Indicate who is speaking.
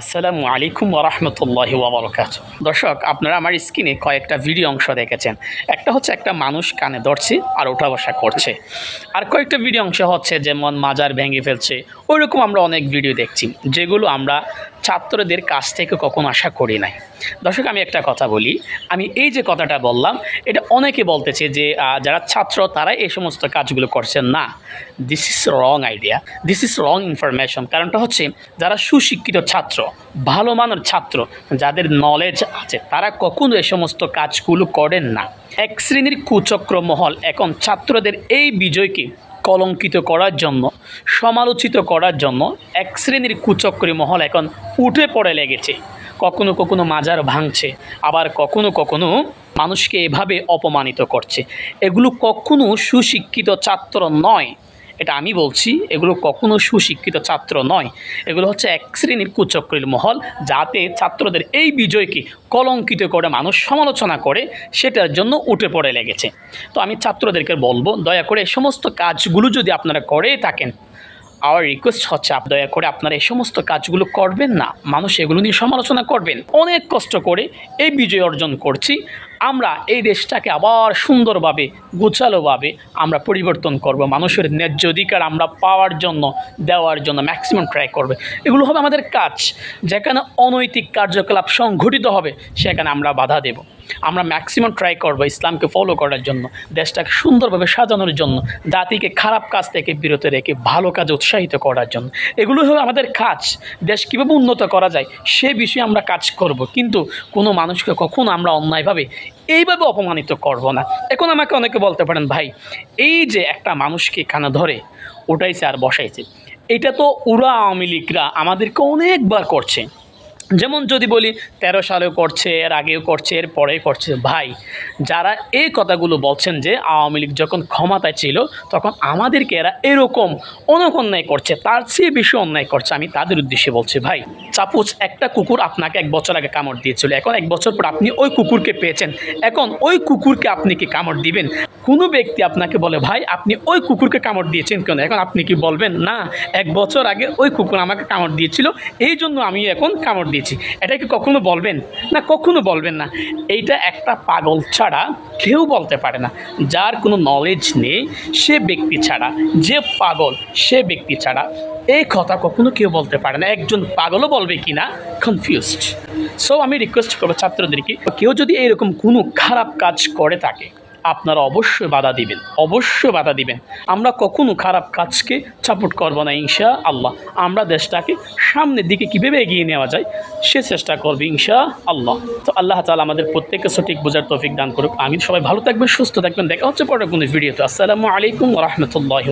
Speaker 1: আসসালামু আলাইকুম ওরহমতুল্লাহি ওবরকাত দর্শক, আপনারা আমার স্ক্রিনে কয়েকটা ভিডিও অংশ দেখেছেন। একটা হচ্ছে একটা মানুষ কানে ধরছে আর ওঠা বসা করছে। আর কয়েকটা ভিডিও অংশ হচ্ছে যেমন মাজার ভেঙে ফেলছে, ওইরকম আমরা অনেক ভিডিও দেখছি, যেগুলো আমরা ছাত্রদের কাছ থেকে কখনো আশা করি নাই। দর্শক, আমি একটা কথা বলি, আমি এই যে কথাটা বললাম, এটা অনেকে বলতেছে যে যারা ছাত্র, তারা এই সমস্ত কাজগুলো করছেন না। This is wrong idea this is wrong information কারণটা হচ্ছে যারা সুশিক্ষিত ছাত্র ভালো মানের ছাত্র যাদের নলেজ আছে, তারা কখনো এই সমস্ত কাজগুলো করেন না। এক শ্রেণির কুচক্র মহল এখন ছাত্রদের এই বিজয়কে কলঙ্কিত করার জন্য, সমালোচিত করার জন্য এক শ্রেণির কুচক্রী মহল এখন উঠে পড়ে লেগেছে। কখনো কখনো মাজার ভাঙছে, আবার কখনো কখনো মানুষকে এভাবে অপমানিত করছে। এগুলো কখনো সুশিক্ষিত ছাত্র নয়। এটা আমি বলছি, এগুলো কখনো সুশিক্ষিত ছাত্র নয়। এগুলো হচ্ছে এক শ্রেণির কুচক্রীর মহল, যাতে ছাত্রদের এই বিজয়কে কলঙ্কিত করে, মানুষ সমালোচনা করে, সেটার জন্য উঠে পড়ে লেগেছে। তো আমি ছাত্রদেরকে বলব, দয়া করে এই সমস্ত কাজগুলো যদি আপনারা করেই থাকেন আমার রিকোয়েস্ট হচ্ছে আপ দয়া করে আপনারা এই সমস্ত কাজগুলো করবেন না। মানুষ এগুলো নিয়ে সমালোচনা করবেন। অনেক কষ্ট করে এই বিজয় অর্জন করছি। আমরা এই দেশটাকে আবার সুন্দরভাবে, গোছালোভাবে আমরা পরিবর্তন করব। মানুষের ন্যায্য অধিকার আমরা পাওয়ার জন্য, দেওয়ার জন্য ম্যাক্সিমাম ট্রাই করবে। এগুলো হবে আমাদের কাজ। যেখানে অনৈতিক কার্যকলাপ সংঘটিত হবে, সেখানে আমরা বাধা দেব। আমরা ম্যাক্সিমাম ট্রাই করব ইসলামকে ফলো করার জন্য, দেশটাকে সুন্দরভাবে সাজানোর জন্য, জাতিকে খারাপ কাজ থেকে বিরত রেখে ভালো কাজে উৎসাহিত করার জন্য। এগুলো হলো আমাদের কাজ। দেশ কীভাবে উন্নত করা যায়, সে বিষয়ে আমরা কাজ করব। কিন্তু কোনো মানুষকে কখনো আমরা অন্যায়ভাবে এইভাবে অপমানিত করব না। এখন আমাকে অনেকে বলতে পারেন, ভাই, এই যে একটা মানুষকে এখানে ধরে ওটাইছে আর বসাইছে, এটা তো উড়া আওয়ামী লীগরা আমাদেরকে অনেকবার করছে। যেমন যদি বলি, তেরো সালেও করছে, এর আগেও করছে, এর পরেই করছে। ভাই, যারা এই কথাগুলো বলছেন যে আওয়ামী লীগ যখন ক্ষমতায় ছিল, তখন আমাদেরকে এরা এরকম অনেক অন্যায় করছে, তার চেয়ে বেশি অন্যায় করছে। আমি তাদের উদ্দেশ্যে বলছি, ভাই চাপুচ একটা কুকুর আপনাকে এক বছর আগে কামড় দিয়েছিল। এখন এক বছর পর আপনি ওই কুকুরকে পেয়েছেন। এখন ওই কুকুরকে আপনি কি কামড় দিবেন? কোনো ব্যক্তি আপনাকে বলে, ভাই, আপনি ওই কুকুরকে কামড় দিয়েছেন কেন? এখন আপনি কি বলবেন, না, এক বছর আগে ওই কুকুর আমাকে কামড় দিয়েছিল, এই জন্য আমি এখন কামড় দিয়েছি। এটা কি কখনো বলবেন? না, কখনো বলবেন না। এইটা একটা পাগল ছাড়া কেউ বলতে পারে না। যার কোনো নলেজ নেই, সে ব্যক্তি ছাড়া। যে পাগল, সে ব্যক্তি ছাড়া। এই কথা কখনো কেউ বলতে পারে না। একজন পাগলও বলবে কি না? কনফিউজড সো আমি রিকোয়েস্ট করব ছাত্রদেরকে, কেউ যদি এরকম কোনো খারাপ কাজ করে থাকে আপনারা অবশ্যই বাধা দিবেন, অবশ্যই বাধা দিবেন। আমরা কখনো খারাপ কাজকে সাপোর্ট করব না ইনশা আল্লাহ আমরা দেশটাকে সামনের দিকে কীভাবে এগিয়ে নেওয়া যায়, সে চেষ্টা করবে ইনশা আল্লাহ তো আল্লাহ তালা আমাদের প্রত্যেককে সঠিক বোঝার তৌফিক দান করুক। আমি সবাই ভালো থাকবেন, সুস্থ থাকবেন। দেখা হচ্ছে পরে কোনো ভিডিওতে। আসসালামু আলাইকুম রহমতুল্লাহ